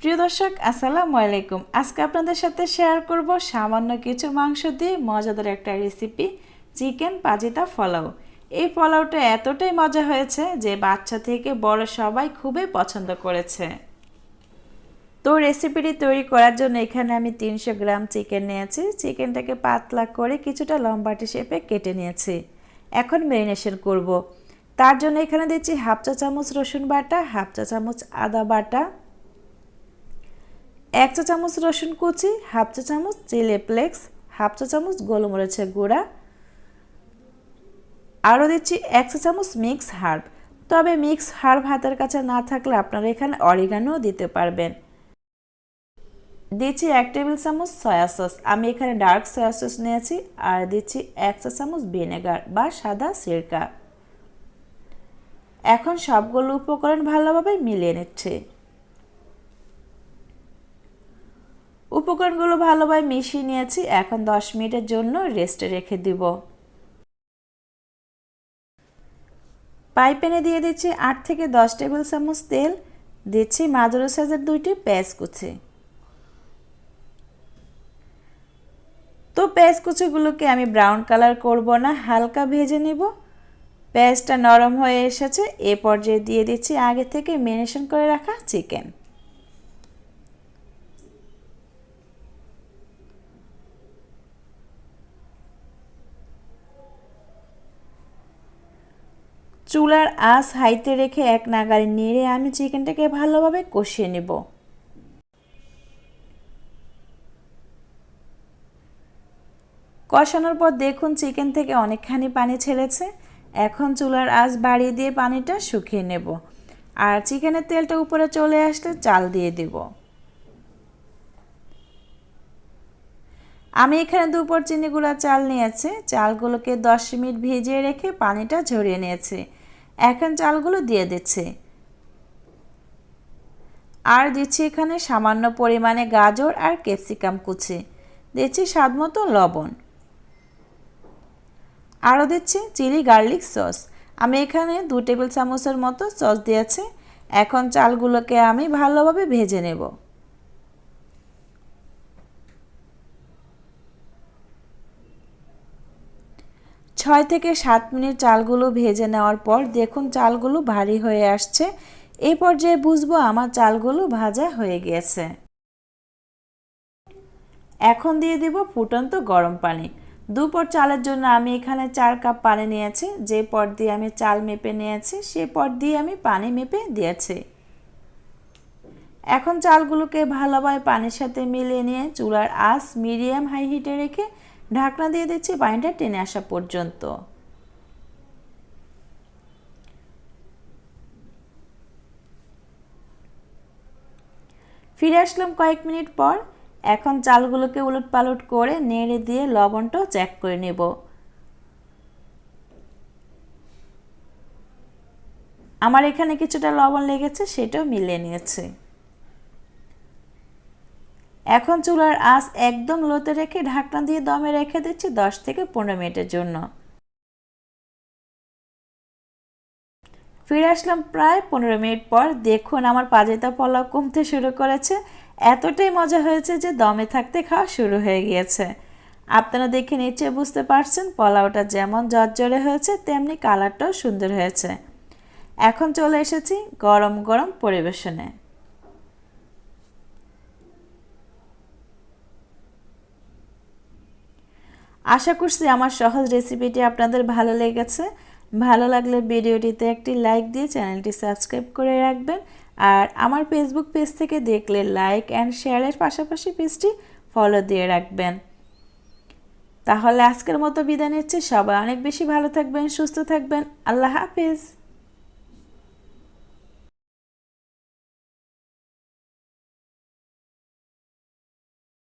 প্রিয় দর্শক, আসসালামু আলাইকুম। আজকে আপনাদের সাথে শেয়ার করব সামান্য কিছু মাংস দিয়ে মজাদার একটা রেসিপি চিকেন পাজিতা ফলাও এই ফলাওটা এতটাই মজা হয়েছে যে বাচ্চা থেকে বড় সবাই খুবই পছন্দ করেছে। তো রেসিপিটি তৈরি করার জন্য এখানে আমি তিনশো গ্রাম চিকেন নিয়েছি। চিকেনটাকে পাতলা করে কিছুটা লম্বাটি শেপে কেটে নিয়েছি। এখন ম্যারিনেশন করব। তার জন্য এখানে দিচ্ছি হাফ চা চামচ রসুন বাটা, হাফ চা চামচ আদা বাটা এক চা চামচ রসুন কুচি, হাফ চা চামচ চিলি ফ্লেক্স, হাফ চা চামচ গোলমরিচের গুঁড়া। আরও দিচ্ছি এক চা চামচ মিক্স হার্ব। তবে মিক্স হার্ব হাতের কাছে না থাকলে আপনারা এখানে অরিগানও দিতে পারবেন। দিচ্ছি এক টেবিল চামচ সয়া সস। আমি এখানে ডার্ক সয়া সস নিয়েছি আর দিচ্ছি এক চা চামচ ভিনেগার বা সাদা সিরকা। এখন সবগুলো উপকরণ ভালোভাবে মিলিয়ে নিচ্ছে। উপকরণগুলো ভালোভাবে মিশিয়ে নিয়েছি, এখন দশ মিনিটের জন্য রেস্টে রেখে দিব। পাই প্যানে দিয়ে দিচ্ছি আট থেকে দশ টেবিল চামচ তেল, দিচ্ছি মাদুরো সাইজের দুইটি পেঁয়াজ কুচি। তো পেঁয়াজ কুচিগুলোকে আমি ব্রাউন কালার করব না, হালকা ভেজে নিব। পেঁয়াজটা নরম হয়ে এসেছে, এ পর্যায়ে দিয়ে দিচ্ছি আগে থেকে মেরিনেশন করে রাখা চিকেন চুলার আঁচ হাইতে রেখে এক নাগারে নেড়ে আমি চিকেনটাকে ভালোভাবে কষিয়ে নেব। কষানোর পর দেখুন চিকেন থেকে অনেকখানি পানি ছেড়েছে। এখন চুলার আঁচ বাড়িয়ে দিয়ে পানিটা শুকিয়ে নেব। আর চিকেনের তেলটা উপরে চলে আসলে চাল দিয়ে দেব। আমি এখানে দুপুর চিনি গুঁড়া চাল নিয়েছি। চালগুলোকে দশ মিনিট ভিজিয়ে রেখে পানিটা ঝরিয়ে নিয়েছি। এখন চালগুলো দিয়ে দিচ্ছি। আর দিচ্ছি এখানে সামান্য পরিমাণে গাজর আর ক্যাপসিকাম কুচি। দিচ্ছি স্বাদ মতো লবণ। আরও দিচ্ছি চিলি গার্লিক সস। আমি এখানে দু টেবিল চামচের মতো সস দিয়েছি। এখন চালগুলোকে আমি ভালোভাবে ভেজে নেব। ছয় থেকে সাত মিনিট চালগুলো ভেজে নেওয়ার পর দেখুন চালগুলো ভারী হয়ে আসছে। এই পর্যায়ে বুঝব আমার চালগুলো ভাজা হয়ে গেছে। এখন দিয়ে দিব ফুটন্ত গরম পানি। দুপর চালের জন্য আমি এখানে চার কাপ পানি নিয়েছি। যে পর দিয়ে আমি চাল মেপে নিয়েছি, সে পর দিয়ে আমি পানি মেপে দিয়েছি। এখন চালগুলোকে ভালোভাবে পানির সাথে মিলিয়ে নিয়ে চুলার আঁচ মিডিয়াম হাই হিটে রেখে ঢাকনা দিয়ে দিচ্ছি পানিটা টেনে আসা পর্যন্ত। ফিরে আসলাম কয়েক মিনিট পর। এখন চালগুলোকে উলট পালট করে নেড়ে দিয়ে লবণটাও চেক করে নেব। আমার এখানে কিছুটা লবণ লেগেছে, সেটাও মিলিয়ে নিয়েছে। এখন চুলার আঁচ একদম লোতে রেখে ঢাকনা দিয়ে দমে রেখে দিচ্ছি দশ থেকে পনেরো মিনিটের জন্য। ফিরে আসলাম প্রায় পনেরো মিনিট পর। দেখুন, আমার পাজেতা পোলাও কমতে শুরু করেছে। এতটাই মজা হয়েছে যে দমে থাকতে খাওয়া শুরু হয়ে গিয়েছে। আপনারা দেখে নিচে বুঝতে পারছেন পোলাওটা যেমন জর্জরে হয়েছে, তেমনি কালারটাও সুন্দর হয়েছে। এখন চলে এসেছি গরম গরম পরিবেশনে। আশা করছি আমার সহজ রেসিপিটি আপনাদের ভালো লেগেছে। ভালো লাগলে ভিডিওটিতে একটি লাইক দিয়ে চ্যানেলটি সাবস্ক্রাইব করে রাখবেন। আর আমার ফেসবুক পেজ থেকে দেখলে লাইক অ্যান্ড শেয়ারের পাশাপাশি পেজটি ফলো দিয়ে রাখবেন। তাহলে আজকের মতো বিদায় নিচ্ছি। সবাই অনেক বেশি ভালো থাকবেন, সুস্থ থাকবেন। আল্লাহ হাফিজ।